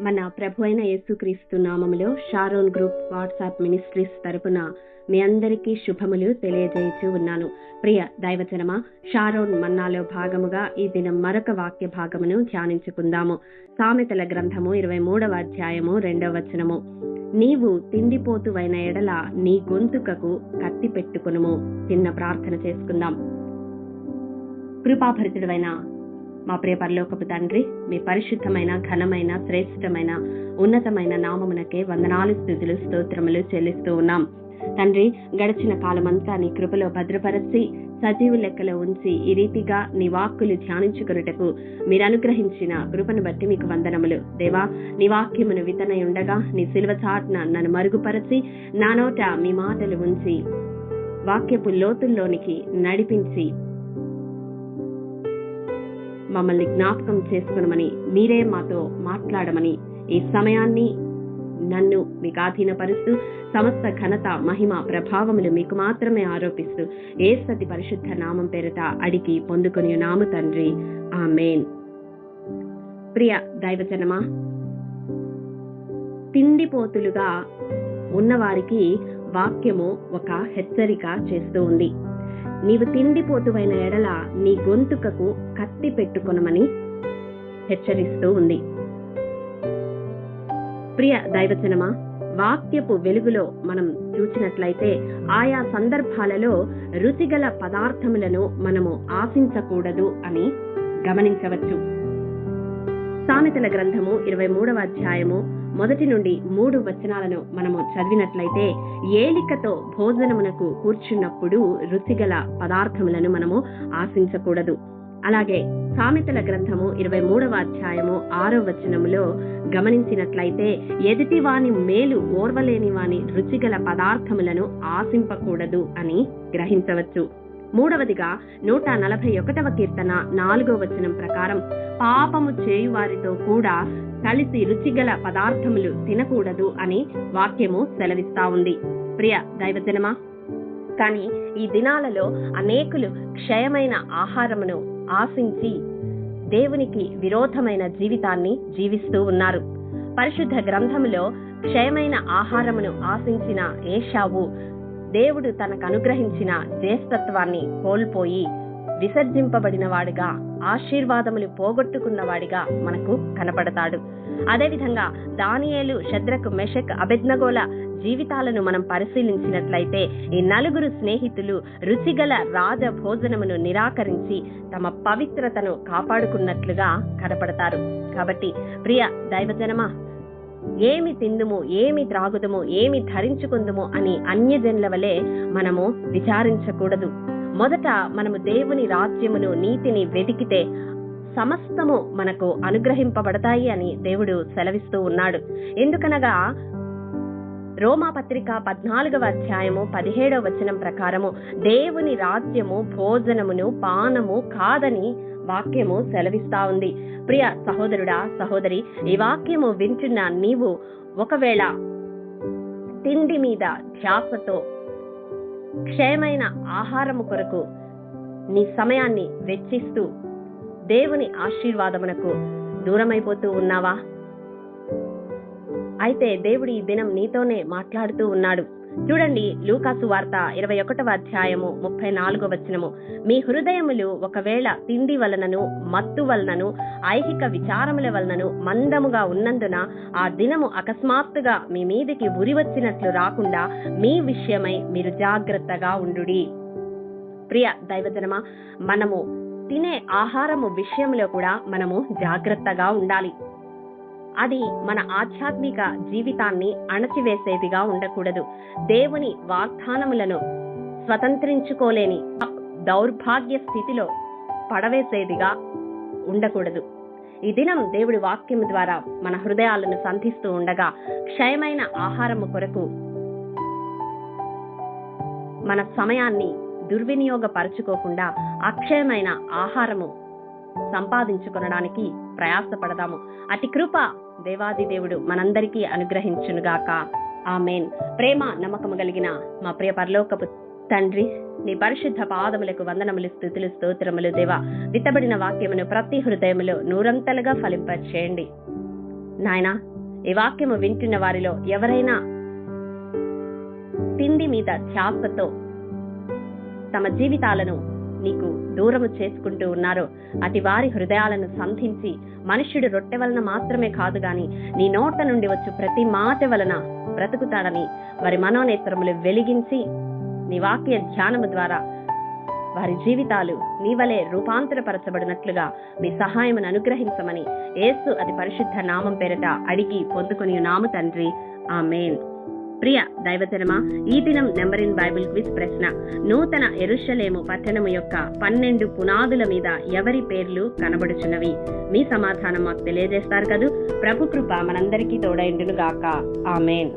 మన ప్రభు అయిన యేసుక్రీస్తు నామములో షారోన్ గ్రూప్ వాట్సాప్ మినిస్ట్రీస్ తరపున మీ అందరికీ శుభములు తెలియజేయచూ ఉన్నాను. ప్రియ దైవజనమా షారోన్ మన్నాలో భాగముగా ఈ దినం మరొక వాక్య భాగమును ధ్యానించుకుందాము. సామెతల గ్రంథము ఇరవై మూడవ అధ్యాయము రెండవ వచనము. నీవు తిండిపోతువైన ఎడల నీ గొంతుకకు కత్తి పెట్టుకునుము. చిన్న ప్రార్థన చేసుకుందాం. కృపాభరితుడైన మా ప్రియ పరలోకపు తండ్రి మీ పరిశుద్ధమైన ఘనమైన శ్రేష్టమైన ఉన్నతమైన నామమునకే వందనాలు స్థుతులు స్తోత్రములు చెల్లిస్తూ ఉన్నాం. తండ్రి గడిచిన కాలమంతా నీ కృపలో భద్రపరచి సజీవు లెక్కలో ఉంచి ఈ రీతిగా నీ వాక్కులు ధ్యానించుకున్నటకు మీరు అనుగ్రహించిన కృపను బట్టి మీకు వందనములు. దేవా నీ వాక్యమును వితనై ఉండగా నీ సిలువ చాటున నన్ను మరుగుపరచి నా నోట మీ మాటలు ఉంచి వాక్యపు లోతుల్లోనికి నడిపించి మమ్మల్ని జ్ఞాపకం చేసుకునమని మీరే మాతో మాట్లాడమని ఈ సమయాన్ని నన్ను మీకు ఆధీనపరుస్తూ సమస్త ఘనత మహిమ ప్రభావములు మీకు మాత్రమే ఆరోపిస్తూ ఏ సతి పరిశుద్ధ నామం పేరిట అడిగి పొందుకుని నాము తండ్రి. ఆ మేన్ ప్రియ దైవజనమా తిండిపోతులుగా ఉన్నవారికి వాక్యము ఒక హెచ్చరిక చేస్తూ ఉంది. నీవు తిండిపోతువైన ఎడల నీ గొంతుకకు కత్తి పెట్టుకొనమని హెచ్చరిస్తూ ఉంది. ప్రియ దైవచనమా వాక్యపు వెలుగులో మనం చూసినట్లయితే ఆయా సందర్భాలలో రుచిగల పదార్థములను మనము ఆశించకూడదు అని గమనించవచ్చు. సామెతల గ్రంథము ఇరవై మూడవ అధ్యాయము మొదటి నుండి మూడు వచనాలను మనము చదివినట్లయితే ఏలికతో భోజనమునకు కూర్చున్నప్పుడు రుచిగల పదార్థములను మనము ఆశించకూడదు. అలాగే సామెతల గ్రంథము ఇరవై మూడవ అధ్యాయము ఆరో వచనములో గమనించినట్లయితే ఎదుటి వాని మేలు ఓర్వలేని వాని రుచిగల పదార్థములను ఆశింపకూడదు అని గ్రహించవచ్చు. మూడవదిగా నూట నలభై ఒకటవ కీర్తన నాలుగో వచనం ప్రకారం పాపము చేయువారితో కూడా కలిసి రుచిగల పదార్థములు తినకూడదు అని వాక్యము సెలవిస్తా ఉంది. ప్రియ దైవజనమా కానీ ఈ దినాలలో అనేకులు క్షయమైన ఆహారమును ఆశించి దేవునికి విరోధమైన జీవితాన్ని జీవిస్తూ ఉన్నారు. పరిశుద్ధ గ్రంథములో క్షయమైన ఆహారమును ఆశించిన ఏషావు దేవుడు తనకు అనుగ్రహించిన జ్యేష్ఠత్వాన్ని కోల్పోయి విసర్జింపబడిన వాడిగా ఆశీర్వాదములు పోగొట్టుకున్న వాడిగా మనకు కనపడతాడు. అదేవిధంగా దానియేలు శద్రకు మెషక్ అబెద్నగోల జీవితాలను మనం పరిశీలించినట్లయితే ఈ నలుగురు స్నేహితులు రుచిగల రాజ భోజనమును నిరాకరించి తమ పవిత్రతను కాపాడుకున్నట్లుగా కనపడతారు. కాబట్టి ప్రియ దైవజనమా ఏమి తిందుము ఏమి త్రాగుదము ఏమి ధరించుకుందుము అని అన్యజనుల వలె మనము విచారించకూడదు. మొదట మనము దేవుని రాజ్యమును నీతిని వెతికితే సమస్తము మనకు అనుగ్రహింపబడతాయి అని దేవుడు సెలవిస్తూ ఉన్నాడు. ఎందుకనగా రోమా పత్రిక పద్నాలుగవ అధ్యాయము పదిహేడవ వచనం ప్రకారము దేవుని రాజ్యము భోజనమును పానము కాదని వాక్యము సెలవిస్తా ఉంది. ప్రియ సహోదరుడా సహోదరి ఈ వాక్యము వింటున్న నీవు ఒకవేళ తిండి మీద ధ్యాసతో క్షయమైన ఆహారము కొరకు నీ సమయాన్ని వెచ్చిస్తూ దేవుని ఆశీర్వాదమునకు దూరమైపోతూ ఉన్నావా? అయితే దేవుడు ఈ దినం నీతోనే మాట్లాడుతూ ఉన్నాడు. చూడండి లూకాసు వార్త ఇరవై ఒకటవ అధ్యాయము ముప్పై నాలుగో వచనము. మీ హృదయములు ఒకవేళ తిండి వలనను మత్తు వలనను ఐహిక విచారముల వలనను మందముగా ఉన్నందున ఆ దినము అకస్మాత్తుగా మీ మీదికి ఉరి వచ్చినట్లు రాకుండా మీ విషయమై మీరు జాగ్రత్తగా ఉండుడి. ప్రియ దైవజనమా మనము తినే ఆహారము విషయంలో కూడా మనము జాగ్రత్తగా ఉండాలి. అది మన ఆధ్యాత్మిక జీవితాన్ని అణచివేసేదిగా ఉండకూడదు. దేవుని వాగ్దానములను స్వతంత్రించుకోలేని దౌర్భాగ్య స్థితిలో పడవేసేదిగా ఉండకూడదు. ఈ దినం దేవుడి వాక్యం ద్వారా మన హృదయాలను సంధిస్తూ ఉండగా క్షయమైన ఆహారము కొరకు మన సమయాన్ని దుర్వినియోగపరచుకోకుండా అక్షయమైన ఆహారము సంపాదించుకొనడానికి ప్రయాసపడదాము. అతి కృప దేవాది దేవుడు మనందరికీ అనుగ్రహించునుగాక. ఆమెన్. ప్రేమ నమ్మకము కలిగిన మా ప్రియ పరలోకపు తండ్రి నీ పరిశుద్ధ పాదములకు వందనములు స్థుతులు స్తోత్రములు దేవా. విత్తబడిన వాక్యమును ప్రతి హృదయములో నూరంతలుగా ఫలింపచేయండి. నాయనా ఈ వాక్యము వింటున్న వారిలో ఎవరైనా తిండి మీద ధ్యాసతో తమ జీవితాలను నీకు దూరము చేసుకుంటూ ఉన్నారో. అటు వారి హృదయాలను సంధించి మనుష్యుడు రొట్టె వలన మాత్రమే కాదు గాని నీ నోట నుండి వచ్చు ప్రతి మాట వలన బ్రతుకుతాడని వారి మనోనేత్రములు వెలిగించి నీ వాక్య ధ్యానము ద్వారా వారి జీవితాలు నీవలే రూపాంతరపరచబడినట్లుగా మీ సహాయమును అనుగ్రహించమని ఏసు అది పరిశుద్ధ నామం పేరట అడిగి పొందుకుని నాము తండ్రి. ఆమెన్. ప్రియ దైవజనమా ఈ దినం నెంబర్ ఇన్ బైబిల్ క్విజ్ ప్రశ్న. నూతన ఎరుషలేము పట్టణము యొక్క పన్నెండు పునాదుల మీద ఎవరి పేర్లు కనబడుచున్నవి? మీ సమాధానం మాకు తెలియజేస్తారు కదూ? ప్రభు కృప మనందరికీ తోడైండును గాక ఆమెన్.